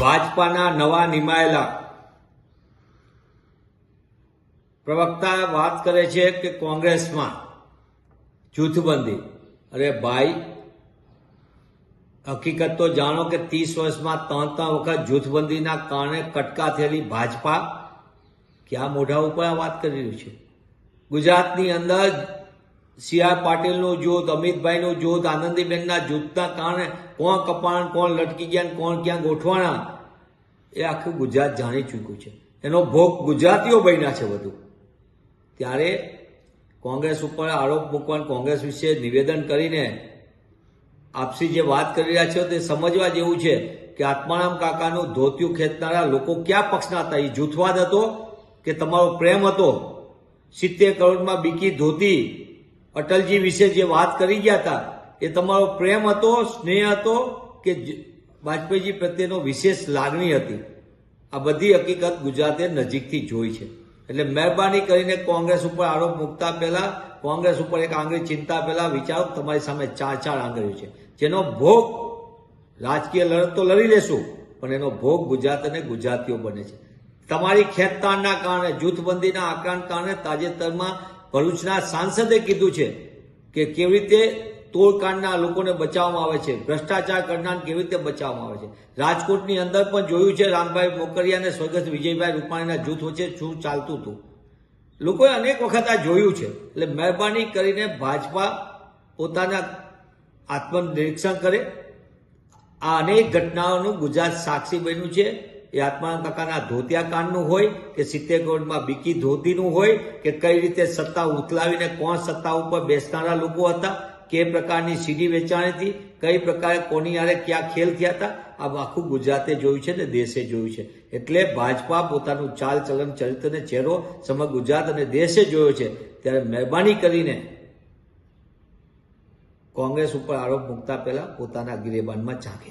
ભાજપાના નવા નિમાયેલા. પ્રવક્તા વાત કરે છે કે કોંગ્રેસમાં જૂથબંધી. અરે ભાઈ, હકીકત તો જાણો કે ત્રીસ વર્ષમાં ત્રણ ત્રણ વખત જૂથબંધીના કારણે કટકા થયેલી ભાજપા ક્યાં મોઢા ઉપર વાત કરી રહ્યું છે? ગુજરાતની અંદર સી આર પાટીલનું જૂથ, અમિતભાઈનું જોત આનંદીબેનના જૂથના કારણે કોણ કપાણ, કોણ લટકી ગયા કોણ ક્યાં ગોઠવાણા, એ આખું ગુજરાત જાણી ચૂક્યું છે. એનો ભોગ ગુજરાતીઓ બન્યા છે બધું. ત્યારે કોંગ્રેસ ઉપર આરોપ મૂકવાનું, કોંગ્રેસ વિશે નિવેદન કરીને આપસી જે વાત કરી રહ્યા છો તે સમજવા જેવું છે કે આત્મારામ કાકાનું ધોતિયું ખેંચનારા લોકો કયા પક્ષના હતા? એ જૂથવાદ હતો કે તમારો પ્રેમ હતો? સિત્તેર કરોડમાં બીકી ધોતી અટલજી વિશે જે વાત કરી ગયા હતા, એ તમારો પ્રેમ હતો, સ્નેહ હતો કે વાજપેયીજી પ્રત્યેનો વિશેષ લાગણી હતી? આ બધી હકીકત ગુજરાતે નજીકથી જોઈ છે. એટલે મહેરબાની કરીને કોંગ્રેસ ઉપર આરોપ મૂકતા પહેલા, કોંગ્રેસ ઉપર એક આંગળી ચિંતા પહેલા વિચારો, તમારી સામે ચાર ચાર આંગળીઓ છે. જેનો ભોગ રાજકીય લડત તો લડી લેશું, પણ એનો ભોગ ગુજરાત અને ગુજરાતીઓ બને છે. તમારી ખેંચતાણના કારણે, જૂથબંધીના આક્રાંત કારણે તાજેતરમાં ભરૂચના સાંસદે કીધું છે કે કેવી રીતે તોડકાંડના લોકોને બચાવવામાં આવે છે, ભ્રષ્ટાચાર કરનાર કેવી રીતે બચાવવામાં આવે છે. રાજકોટની અંદર પણ જોયું છે, રામભાઈ મોકરિયા અને સ્વર્ગસ્થ વિજયભાઈ રૂપાણીના જૂથ વચ્ચે શું ચાલતું હતું. લોકોએ અનેક વખત આ જોયું છે. એટલે મહેરબાની કરીને ભાજપા પોતાના આત્મનિરીક્ષણ કરે. આ અનેક ઘટનાઓનું ગુજરાત સાક્ષી બન્યું છે. એ આત્માન કાકાના ધોતિયા કાંડનું હોય કે સિત્તેર કરોડમાં બીકી ધોતીનું હોય કે કઈ રીતે સત્તા ઉથલાવીને કોણ સત્તા ઉપર બેસનારા લોકો હતા, કે પ્રકારની સીડી વેચાણી હતી, કઈ પ્રકારે કોની આરે ક્યાં ખેલ થયા હતા આ આખું ગુજરાતે જોયું છે ને દેશે જોયું છે. એટલે ભાજપા પોતાનું ચાલ ચલન ચરિત્રને ચહેરો સમગ્ર ગુજરાત અને દેશે જોયો છે. ત્યારે મહેરબાની કરીને કોંગ્રેસ ઉપર આરોપ મૂકતા પહેલા પોતાના ગિરેબાનમાં ઝાંકે